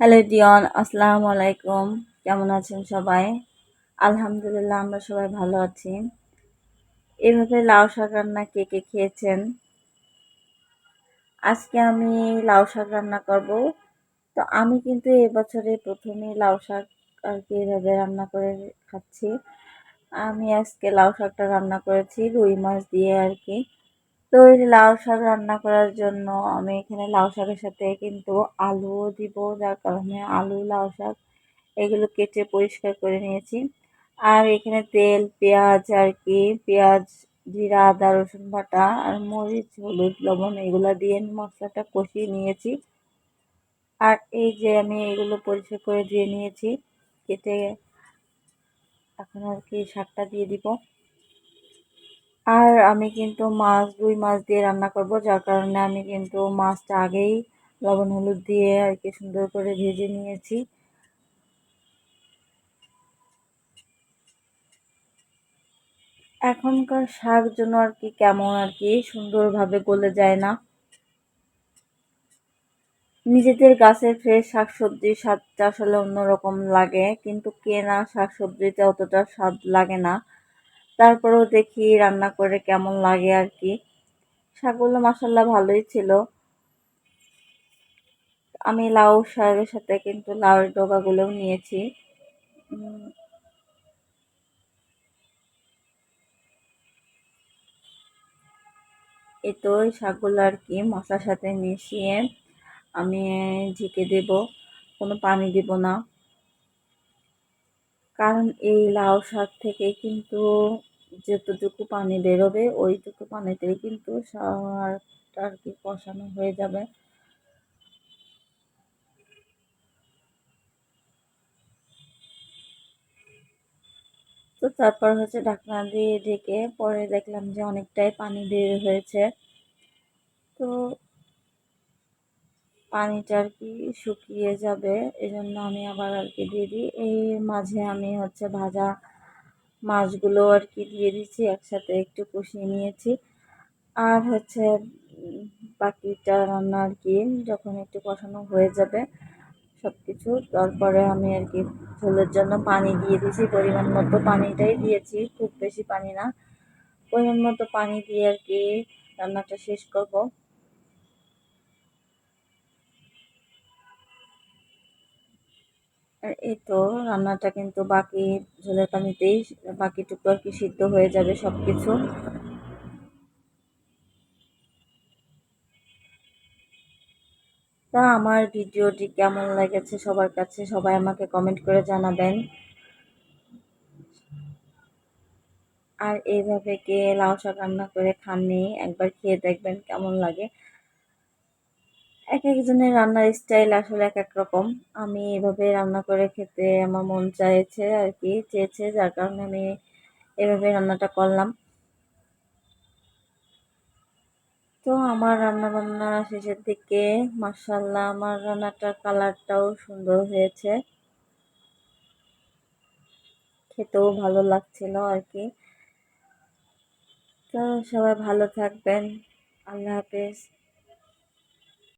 Hello Dion আসসালামু আলাইকুম কেমন আছেন সবাই? আলহামদুলিল্লাহ, আমরা সবাই ভালো আছি। এভাবে লাউ শাক রান্না কে কে খেয়েছেন? আজকে আমি লাউ শাক রান্না করব। তো আমি কিন্তু এবছরে প্রথমেই লাউ শাক আর কি এভাবে রান্না করে খাচ্ছি। আমি আজকে লাউ শাকটা রান্না করেছি, রুই মাছ দিয়ে আর কি। তো এই লাউ শাক রান্না করার জন্য আমি এখানে লাউ শাকের সাথে কিন্তু আলুও দিব, যার কারণে আলু, লাউ শাক এগুলো কেটে পরিষ্কার করে নিয়েছি। আর এখানে তেল, পেঁয়াজ আর কি, পেঁয়াজ, জিরা, আদা, রসুন বাটা আর মরিচ, হলুদ, লবণ এগুলো দিয়ে মশলাটা কষিয়ে নিয়েছি। আর এই যে আমি এগুলো পরিষ্কার করে দিয়ে নিয়েছি, কেটে এখন আর কি শাকটা দিয়ে দিব। আর আমি কিন্তু মাছ, রুই মাছ দিয়ে রান্না করব, যার কারণে আমি কিন্তু মাছটা আগেই লবণ, হলুদ দিয়ে আর কি সুন্দর করে ভেজে নিয়েছি। এখনকার শাক জন্য আর কি কেমন আর কি সুন্দরভাবে গলে যায় না। নিজেদের গাছের ফ্রেশ শাকসবজির স্বাদটা আসলে অন্যরকম লাগে, কিন্তু কেনা শাকসবজিতে অতটা স্বাদ লাগে না। তারপরেও দেখি রান্না করে কেমন লাগে আর কি। শাকগুলো মাসাল্লাহ ভালোই ছিল। আমি লাউ শাকের সাথে কিন্তু লাউয়ের ডগাগুলোও নিয়েছি। এই তো শাকগুলো আর কি মশলার সাথে মিশিয়ে আমি ঢেকে দেব, কোনো পানি দেব না। কারণ এই লাউ শাক থেকে কিন্তু যতটুকু পানি বেরোবে, ওইটুকু পানিতেই কিন্তু শাকটা আর কি কষানো হয়ে যাবে। তো তারপর হচ্ছে ঢাকনা দিয়ে ঢেকে পরে দেখলাম যে অনেকটাই পানি বের হয়েছে। তো পানিটা আর কি শুকিয়ে যাবে, এজন্য আমি আবার আর কি দিয়ে দিই। এই মাঝে আমি হচ্ছে ভাজা মাছগুলো আর কি দিয়ে দিচ্ছি, একসাথে একটু কষিয়ে নিয়েছি। আর হচ্ছে বাকিটা রান্না আর কি, যখন একটু কষানো হয়ে যাবে সব কিছু তারপরে আমি আর কি ঝোলের জন্য পানি দিয়ে দিয়েছি। পরিমাণ মতো পানিটাই দিয়েছি, খুব বেশি পানি না। পরিমাণ মতো পানি দিয়ে আর কি রান্নাটা শেষ করব। এই তো রান্নাটা কিন্তু বাকি ঝোলের পানিতেই বাকিটুকু আর কি সিদ্ধ হয়ে যাবে সব কিছু তা আমার ভিডিওটি কেমন লেগেছে সবার কাছে সবাই আমাকে কমেন্ট করে জানাবেন। আর এইভাবে কে লাউ শাক রান্না করে খাননি, একবার খেয়ে দেখবেন কেমন লাগে। এক একজনের রান্নার স্টাইল আসলে এক এক রকম। আমি এভাবে রান্না করে খেতে আমার মন চাইছে আর কি, চেয়েছে, যার কারণে আমি এভাবে রান্নাটা করলাম। তো আমার রান্না বান্না শেষের দিকে মার্শাল্লাহ আমার রান্নাটার কালারটাও সুন্দর হয়েছে। খেতেও ভালো লাগছিল আর কি। তো সবাই ভালো থাকবেন। আল্লাহ হাফেজ।